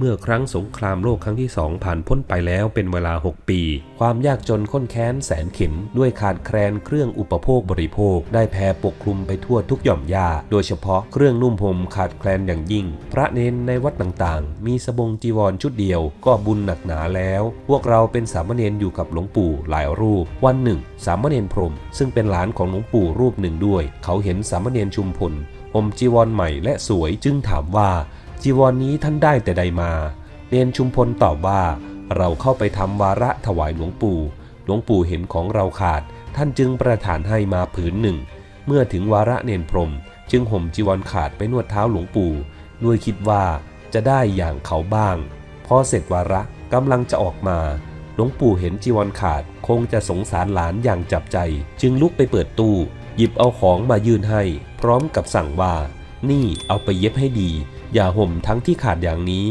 เมื่อครั้งสงครามโลกครั้งที่สองผ่านพ้นไปแล้วเป็นเวลา 6 ปี ความยากจนข้นแค้นแสนเข็นด้วยขาดแคลนเครื่องอุปโภคบริโภค ได้แผ่ปกคลุมไปทั่วทุกหย่อมหญ้า โดยเฉพาะเครื่องนุ่มห่มขาดแคลนอย่างยิ่ง พระเนนในวัดต่างๆ มีสบงจีวรชุดเดียว ก็บุญหนักหนาแล้ว พวกเราเป็นสามเณรอยู่กับหลวงปู่หลายรูป วันหนึ่ง สามเณรพรม ซึ่งเป็นหลานของหลวงปู่รูปหนึ่งด้วย เขาเห็นสามเณรชุมพลห่มจีวรใหม่และสวยจึงถามว่า จีวรนนี้ท่านได้แต่ใดมา เนนชุมพลตอบว่า เราเข้าไปทำวาระถวายหลวงปู่ หลวงปู่เห็นของเราขาด ท่านจึงประทานให้มาผืนหนึ่ง เมื่อถึงวาระเนนพรม จึงห่มจีวรขาดไปนวดเท้าหลวงปู่ด้วยคิดว่าจะได้อย่างเขาบ้าง พอเสร็จวาระกำลังจะออกมา หลวงปู่เห็นจีวรขาด คงจะสงสารหลานอย่างจับใจ จึงลุกไปเปิดตู้ หยิบเอาของมายื่นให้ พร้อมกับสั่งว่า นี่เอาไปเย็บให้ดี อย่าห่มทั้งที่ขาดอย่างนี้